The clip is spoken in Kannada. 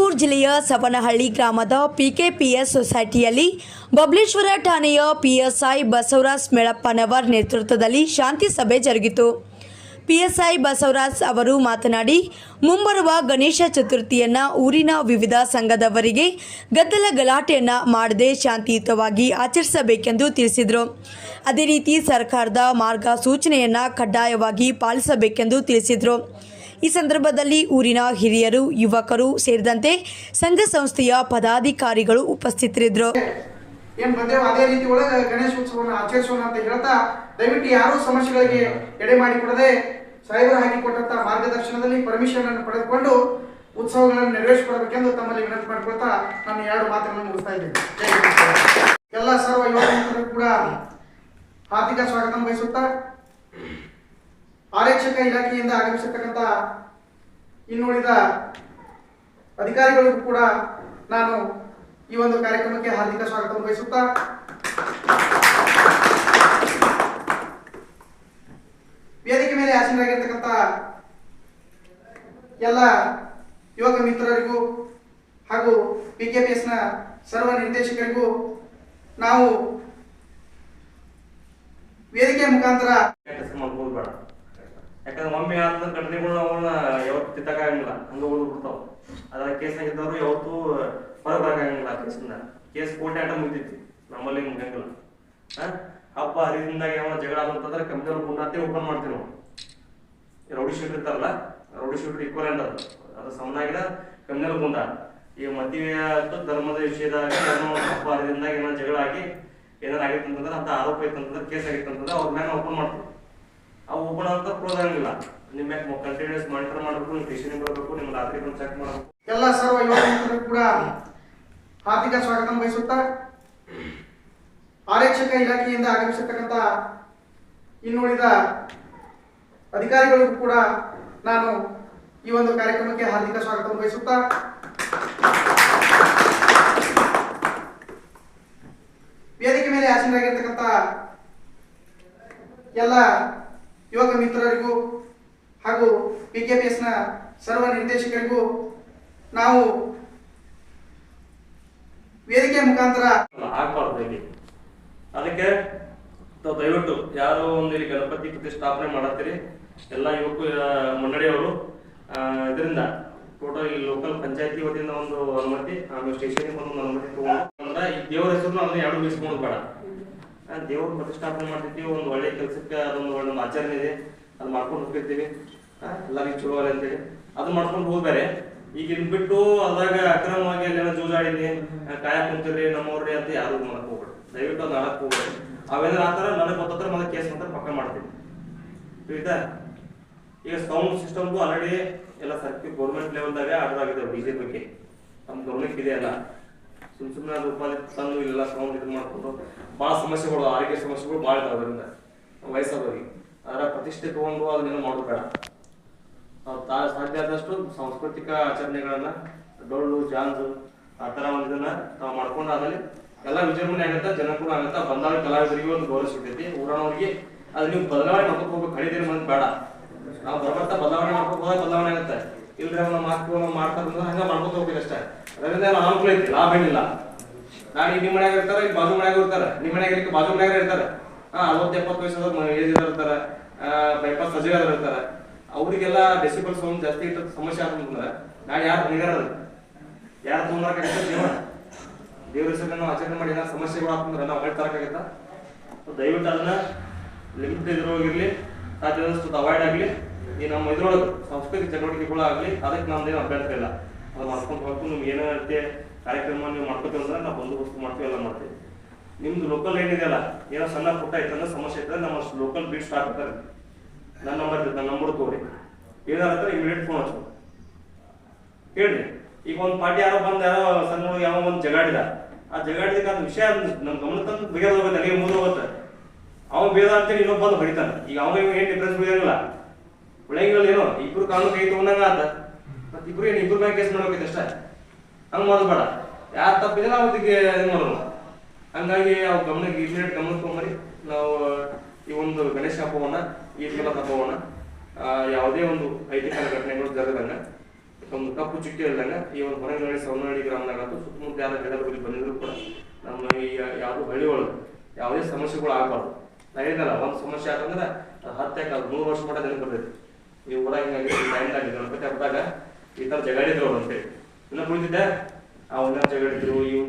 ವಿಜಯಪುರ ಜಿಲ್ಲೆಯ ಸವನಹಳ್ಳಿ ಗ್ರಾಮದ ಪಿಕೆಪಿಎಸ್ ಸೊಸೈಟಿಯಲ್ಲಿ ಬಬ್ಲೇಶ್ವರ ಠಾಣೆಯ ಪಿಎಸ್ಐ ಬಸವರಾಜ್ ಮೇಳಪ್ಪನವರ್ ನೇತೃತ್ವದಲ್ಲಿ ಶಾಂತಿ ಸಭೆ ಜರುಗಿತು. ಪಿಎಸ್ಐ ಬಸವರಾಜ್ ಅವರು ಮಾತನಾಡಿ, ಮುಂಬರುವ ಗಣೇಶ ಚತುರ್ಥಿಯನ್ನ ಊರಿನ ವಿವಿಧ ಸಂಘದವರಿಗೆ ಗದ್ದಲ ಗಲಾಟೆಯನ್ನ ಮಾಡದೆ ಶಾಂತಿಯುತವಾಗಿ ಆಚರಿಸಬೇಕೆಂದು ತಿಳಿಸಿದರು. ಅದೇ ರೀತಿ ಸರ್ಕಾರದ ಮಾರ್ಗಸೂಚನೆಯನ್ನ ಕಡ್ಡಾಯವಾಗಿ ಪಾಲಿಸಬೇಕೆಂದು ತಿಳಿಸಿದರು. ಈ ಸಂದರ್ಭದಲ್ಲಿ ಊರಿನ ಹಿರಿಯರು, ಯುವಕರು ಸೇರಿದಂತೆ ಸಂಘ ಸಂಸ್ಥೆಯ ಪದಾಧಿಕಾರಿಗಳು ಉಪಸ್ಥಿತರಿದ್ದರು. ಏನ್ ಬಂದೇವು ಅದೇ ರೀತಿ ಒಳಗೆ ಗಣೇಶ ಉತ್ಸವವನ್ನು ಆಚರಿಸೋಣ ಅಂತ ಹೇಳ್ತಾ ದಯವಿಟ್ಟು ಯಾರೂ ಸಮಸ್ಯೆಗಳಿಗೆ ಎಡೆ ಮಾಡಿಕೊಡದೆ ಸಾಹೇಬರು ಹಾಕಿಕೊಟ್ಟಂತ ಮಾರ್ಗದರ್ಶನದಲ್ಲಿ ಪರ್ಮಿಷನ್ ಅನ್ನು ಪಡೆದುಕೊಂಡು ಉತ್ಸವಗಳನ್ನು ನೆರವೇರಿಸಿಕೊಡಬೇಕೆಂದು ತಮ್ಮಲ್ಲಿ ವಿನಂತಿ ಮಾಡಿಕೊಳ್ತಾ ನಾನು ಎರಡು ಮಾತುಗಳನ್ನು ಮುಗಿಸ್ತಾ ಇದ್ದೇನೆ. ಎಲ್ಲ ಸರ್ವ ಯುವ ಕೂಡ ಹಾರ್ದಿಕ ಸ್ವಾಗತ ಬಯಸುತ್ತಾ ಆರಕ್ಷಕ ಇಲಾಖೆಯಿಂದ ಆಗಮಿಸಿರ್ತಕ್ಕಂಥ ಇನ್ನುಳಿದ ಅಧಿಕಾರಿಗಳಿಗೂ ಕೂಡ ನಾನು ಈ ಒಂದು ಕಾರ್ಯಕ್ರಮಕ್ಕೆ ಹಾರ್ದಿಕ ಸ್ವಾಗತ ಬಯಸುತ್ತಾ ವೇದಿಕೆ ಮೇಲೆ ಆಸೀನರಾಗಿರ್ತಕ್ಕಂಥ ಎಲ್ಲ ಯುವಕ ಮಿತ್ರರಿಗೂ ಹಾಗೂ ಬಿ ಕೆ ಪಿ ಎಸ್ನ ಸರ್ವ ನಿರ್ದೇಶಕರಿಗೂ ನಾವು ವೇದಿಕೆ ಮುಖಾಂತರ ಯಾಕಂದ್ರೆ ಒಮ್ಮೆ ಆದ ಘಟನೆಗಳು ಅವನ್ನ ಯಾವತ್ತು ತಿದ್ದಕ್ಕಾಗಂಗಿಲ್ಲ ಹಂಗ ಉಳಿದು ಬಿಡ್ತಾವ. ಅದ್ರ ಕೇಸ್ ಆಗಿದ್ದವ್ರು ಯಾವತ್ತು ಹೊರಗೆ ಬರಕಾಗಂಗಿಲ್ಲ ಕೇಸಿಂದ ಕೇಸ್ ಕೋರ್ಟ್ ಆಟ ಮುಗಿತೈತಿ ನಮ್ಮಲ್ಲಿ ಮುಗಂಗಿಲ್ಲ ಅಪ್ಪ ಹರಿದಿಂದಾಗ ಯಾವ ಜಗಳ ಆದಂತಂದ್ರೆ ಕಂಪ್ನಿಯವ್ರು ಗುಂಡಾತೆ ಓಪನ್ ಮಾಡ್ತೀವಿ ನಾವು. ರೌಡಿ ಶೂಟ್ ಇರ್ತಾರಲ್ಲ ರೌಡಿ ಶೀಟ್ ಈಕ್ವಲೆಂಟ್ ಅದು. ಅದು ಸಮನಾಗಿದ ಕಂಪ್ನಿಯವ್ರ ಗುಂಡ. ಈ ಮದುವೆ ಆಯ್ತು ಧರ್ಮದ ವಿಷಯದಾಗ ಹಬ್ಬ ಹರಿದಿಂದಾಗ ಏನೋ ಜಗಳ ಆಗಿ ಏನಾರ ಆಗಿತ್ತಂತಂದ್ರೆ ಅಂತಂದ್ರೆ ಅಂತ ಆರೋಪ ಇತ್ತಂತಂದ್ರೆ ಅಂತಂದ್ರೆ ಕೇಸ್ ಆಗಿತ್ತಂತಂದ್ರೆ ಅಂತಂದ್ರೆ ಅವ್ರ ಮ್ಯಾಲ ಓಪನ್ ಮಾಡ್ತೀವಿ. ಅವು ಓಪನ್ ಅಂತ ಕ್ಲೋಸ್ ನಿಮ್ಮ ಕಂಟಿನ್ಯೂಸ್ ಮಾನಿಟರ್ ಮಾಡಬೇಕು ನೀವು ಟಿಶನ್ ಬರಬೇಕು ನಿಮ್ಮ ರಾತ್ರಿ ಬಂದು ಚೆಕ್ ಮಾಡಬೇಕು. ಎಲ್ಲ ಸರ್ವ ಯುವ ಕೂಡ ಹಾರ್ದಿಕ ಸ್ವಾಗತ ಬಯಸುತ್ತಾ, ಆರಕ್ಷಕ ಇಲಾಖೆಯಿಂದ ಆಗಮಿಸಿರ್ತಕ್ಕಂಥ ಇನ್ನುಳಿದ ಅಧಿಕಾರಿಗಳಿಗೂ ಕೂಡ ನಾನು ಈ ಒಂದು ಕಾರ್ಯಕ್ರಮಕ್ಕೆ ಹಾರ್ದಿಕ ಸ್ವಾಗತ ಬಯಸುತ್ತಾ, ವೇದಿಕೆ ಮೇಲೆ ಆಸೀನರಾಗಿರ್ತಕ್ಕಂಥ ಎಲ್ಲ ಯುವಕ ಮಿತ್ರರಿಗೂ ಹಾಗೂ ಪಿ ಕೆ ಪಿ ಎಸ್ನ ಸರ್ವ ನಿರ್ದೇಶಕರಿಗೂ ನಾವು ವೇದಿಕೆ ಮುಖಾಂತರ ಇಲ್ಲಿ ಅದಕ್ಕೆ ದಯವಿಟ್ಟು ಯಾರು ಒಂದು ಇಲ್ಲಿ ಗಣಪತಿ ಪ್ರತಿಷ್ಠಾಪನೆ ಮಾಡತ್ತೀರಿ. ಎಲ್ಲ ಯುವಕ ಮುನ್ನಡೆಯವರು ಇದರಿಂದ ಟೋಟಲ್ ಈ ಲೋಕಲ್ ಪಂಚಾಯತಿ ವತಿಯಿಂದ ಒಂದು ಅನುಮತಿ, ಆಮೇಲೆ ಸ್ಟೇಷನ್ಗೆ ಒಂದು ಅನುಮತಿ ತಗೊಂಡು. ಅಂದ್ರೆ ಈ ದೇವರ ಹೆಸರು ಅದನ್ನ ಎರಡು ಬೇಡ. ದೇವ್ರ ಪ್ರತಿಷ್ಠಾಪನೆ ಮಾಡ್ತಿದ್ವಿ ಒಂದು ಒಳ್ಳೆ ಕೆಲಸಕ್ಕೆ ಅದೊಂದು ಒಳ್ಳೆ ಆಚರಣೆ ಇದೆ, ಅದು ಮಾಡ್ಕೊಂಡು ಹೋಗಿರ್ತೀವಿ ಎಲ್ಲರಿಗೂ ಚಲೋ ಅಲ್ಲ ಅಂತೇಳಿ. ಅದು ಮಾಡ್ಕೊಂಡು ಹೋಗ್ಬೇರೆ. ಈಗ ಇನ್ ಬಿಟ್ಟು ಅದಾಗ ಅಕ್ರಮವಾಗಿ ಅಲ್ಲೆಲ್ಲ ಜೂಜಾಡಿನಿ ಕಾಯ ಕುಂತಿರ್ರಿ ನಮ್ಮವ್ರಿ ಅಂತ ಯಾರು ಮಾಡಕ್ ಹೋಗ್ಬೇಡಿ. ದಯವಿಟ್ಟು ಅದು ಮಾಡಕ್ ಹೋಗ್ಬೇಡಿ. ಅವೇನಾರ ಆತರ ನನಗೆ ಗೊತ್ತಾದ್ರೆ ಮತ್ತೆ ಕೇಸ್ ಅಂತ ಪಕ್ಕ ಮಾಡ್ತೀನಿ. ತಿಳಿತಾ ಈಗ ಸೌಂಡ್ ಸಿಸ್ಟಮ್ಗೂ ಆಲ್ರೆಡಿ ಎಲ್ಲ ಸರ್ಕಿ ಗೌರ್ಮೆಂಟ್ ಲೆವೆಲ್ದಾಗ ಆರ್ಡರ್ ಆಗಿದೆ ಬಗ್ಗೆ. ನಮ್ಮ ಗೌರ್ಮೆಂಟ್ ಇದೆ ಅಲ್ಲ. ಸುಮ್ ಸುಮ್ಮನೆ ಅದು ಉಪಾಧಿ ತಂದು ಇಲ್ಲೆಲ್ಲ ಸೌಂಡ್ ಇದು ಮಾಡ್ಕೊಂಡು ಭಾಳ ಸಮಸ್ಯೆಗಳು, ಆರೋಗ್ಯ ಸಮಸ್ಯೆಗಳು ಭಾಳ ಇದಾವೆ ಅದರಿಂದ, ವಯಸ್ಸಾದವರಿಗೆ. ಅದರ ಪ್ರತಿಷ್ಠೆ ತಗೊಂಡು ಅದನ್ನೆಲ್ಲ ಮಾಡೋದು ಬೇಡ. ತಾ, ಸಾಧ್ಯ ಆದಷ್ಟು ಸಾಂಸ್ಕೃತಿಕ ಆಚರಣೆಗಳನ್ನ, ಡೊಳ್ಳು ಜಾನ್ಸು ಆ ಥರ ಒಂದು ಇದನ್ನ ನಾವು ಮಾಡ್ಕೊಂಡು ಆಮೇಲೆ ಎಲ್ಲ ವಿಜೃಂಭಣೆ ಆಗುತ್ತೆ ಜನಕ್ಕೂ ಆಗುತ್ತೆ, ಬಂದಾಗ ಕಲಾವಿದರಿಗೆ ಒಂದು ಗೌರವ ಸಿಗ್ತೈತಿ. ಊರನವ್ರಿಗೆ ಅದು ನೀವು ಬದಲಾವಣೆ ಮಾಡ್ಕೊಂಡು ಹೋಗ್ಬೇಕು ಕಡಿದಿರಿ ಮಂದಿ ಬೇಡ. ನಾವು ಬರ್ಬರ್ತಾ ಬದಲಾವಣೆ ಮಾಡ್ಕೊಂಡು ಬದಲಾವಣೆ ಆಗುತ್ತೆ. ಇಲ್ರಿ ನಾವು ಮಾತು ಮಾಡ್ತಾರ ಹಂಗ ಮಾಡ್ಕೊಂಡು ಹೋಗ್ಬೇಕು ಅಷ್ಟೇ. ಅದರಿಂದ ಏನು ಅನುಕೂಲ ಐತಿ, ಲಾಭ ಏನಿಲ್ಲ. ನಾಳೆ ನಿಮ್ಮ ಮನ್ಯಾಗ ಇರ್ತಾರೆ ಇಲ್ಲಿ ಬಾಜು ಮನ್ಯಾಗ ಇರ್ತಾರೆ. ನಿಮ್ಮ ಮನ್ಯಾಗ ಇರ್ಲಿಕ್ಕೆ ಬಾಜು ಮನ್ಯಾಗ ಇರ್ತಾರೆ. ಹಾ ಅರವತ್ತು ಎಪ್ಪತ್ತು ವಯಸ್ಸಾದ ಏಜ್ ಇರ್ತಾರೆ ಬೈಪಾಸ್ ಸಜೀವ ಇರ್ತಾರೆ. ಅವರಿಗೆಲ್ಲ ಡೆಸಿಬಲ್ ಸೌಂಡ್ ಜಾಸ್ತಿ ಇಟ್ಟ ಸಮಸ್ಯೆ ಆಗ್ತಂದ್ರೆ ನಾಳೆ ಯಾರು ಹೊಣೆಗಾರ ಯಾರು ತೊಗೊಂಡ್ರಾಗತ್ತೆ ಜೀವನ ದೇವ್ರ ಹೆಸರನ್ನ ನಾವು ಆಚರಣೆ ಮಾಡಿ ಏನಾದ್ರು ಸಮಸ್ಯೆಗಳು ಆಗ್ತಂದ್ರೆ ನಾವು ಹೊಳೆ ದಯವಿಟ್ಟು ಅದನ್ನ ಲಿಮಿಟ್ ಇದ್ರೊಳಗಿರ್ಲಿ ಸಾಧ್ಯದಷ್ಟು ಅವಾಯ್ಡ್ ಆಗಲಿ. ಈ ನಮ್ಮ ಇದ್ರೊಳಗೆ ಸಾಂಸ್ಕೃತಿಕ ಚಟುವಟಿಕೆಗಳು ಆಗಲಿ, ಅದಕ್ಕೆ ನಮ್ದೇನು ಅಭ್ಯಂತರ ಇಲ್ಲ. ಅದು ಮಾಡ್ಕೊಂಡು ಹೋಗ್ತು ನಿಮ್ಗೆ ಏನಾಗುತ್ತೆ ಕಾರ್ಯಕ್ರಮ ನೀವು ಮಾಡ್ಕೋತೀವಿ ಅಂದ್ರೆ ನಾವು ಬಂದೋಬಸ್ತು ಮಾಡ್ತೀವಿ, ಎಲ್ಲ ಮಾಡ್ತೀವಿ. ನಿಮ್ದು ಲೋಕಲ್ ಏನಿದೆಯಲ್ಲ ಏನೋ ಸಣ್ಣ ಪುಟ್ಟ ಐತಂದ್ರೆ ಸಮಸ್ಯೆ ಇದ್ರೆ ನಮ್ಮ ಲೋಕಲ್ ಬೀಟ್ ಸ್ಟಾರ್ಟ್ ಇರ್ತಾರೆ ನನ್ನ ನಂಬರ್ ನನ್ನ ನಂಬರ್ ತೋರಿ. ಏನಾರ ಇಮಿಡಿಯೇಟ್ ಫೋನ್ ಹಚ್ಚು ಹೇಳ್ರಿ ಈಗ ಒಂದು ಪಾರ್ಟಿ ಯಾರೋ ಬಂದು, ಯಾರೋ ಸಣ್ಣ ಯಾವ ಒಂದು ಜಗಾಡಿದ. ಆ ಜಗಾಡಿದಕ್ಕೆ ಅದು ವಿಷಯ ನಮ್ಮ ಗಮನ ತಂದು ಬೇಗ ಹೋಗುತ್ತೆ, ಅಲ್ಲಿಗೆ ಮುಗಿದು ಹೋಗುತ್ತೆ. ಅವ್ನು ಬೇದ ಅಂತೇಳಿ ಇನ್ನೊಬ್ಬ ಬಂದು ಹೊಡಿತಾನೆ. ಈಗ ಅವನಿಗೆ ಏನ್ ಡಿಫ್ರೆನ್ಸ್ ಬೀಳಂಗಿಲ್ಲ ಬೆಳಗಿನಲ್ಲಿ ಏನೋ, ಇಬ್ರು ಕಾಲು ಕೈ ತಗೊಂಡಂಗ ಆತ. ಮತ್ ಇಬ್ರು ಏನು ಇಬ್ರು ಮ್ಯಾಗ ಕೇಸ್ ಮಾಡ್ಬೇಕೈತೆ ಅಷ್ಟೇ? ಹಂಗ ಮಾಡಬೇಡ ಯಾರು ತಪ್ಪಿದೆ ನಾವು ಅದಕ್ಕೆ ಮಾಡೋಣ ಹಂಗಾಗಿ ನಾವು ಗಮನ ಇಮಿಡಿಯೇಟ್ ಗಮನಕ್ಕೊಂಬರಿ ನಾವು ಈ ಒಂದು ಗಣೇಶ ಹಬ್ಬವನ್ನ ಈ ಸಲ ಹಬ್ಬವನ್ನ ಯಾವುದೇ ಒಂದು ಐತಿಹಾಸಿಕ ಘಟನೆಗಳು ಜರಗದಂಗ, ಒಂದು ಕಪ್ಪು ಚುಟ್ಟಿ ಇಲ್ದಂಗ, ಈ ಒಂದು ಹೊರಗಡೆ ಸೌನಹಳ್ಳಿ ಗ್ರಾಮದಾಗ ಸುತ್ತಮುತ್ತ ಯಾರ ಜನರು ಬಂದಿದ್ರು ಕೂಡ ನಮ್ಮ ಈ ಯಾವುದು ಹಳ್ಳಿ ಒಳಗೆ ಯಾವುದೇ ಸಮಸ್ಯೆಗಳು ಆಗ್ಬಾರ್ದು. ನಾ ಹೇಳಿದಲ್ಲ ಒಂದು ಸಮಸ್ಯೆ ಆತಂದ್ರೆ ಹತ್ತೆ ನೂರು ವರ್ಷ ಮಟ್ಟ ನೆನಪು ಬರ್ತೈತಿ. ಈ ಊರಾಗ ಹಿಂಗಾಗಿ ಗಣಪತಿ ಹಬ್ಬದಾಗ ಈ ತರ ಜಗಾಡಿದ್ರು ಅವ್ರಂತೆ ಅಂತೇಳಿ. ಇಲ್ಲ ಮುಂದಿದ್ದೆ ಆ ಒಂದರ ಜಗಾಡಿದ್ರು ಇವ್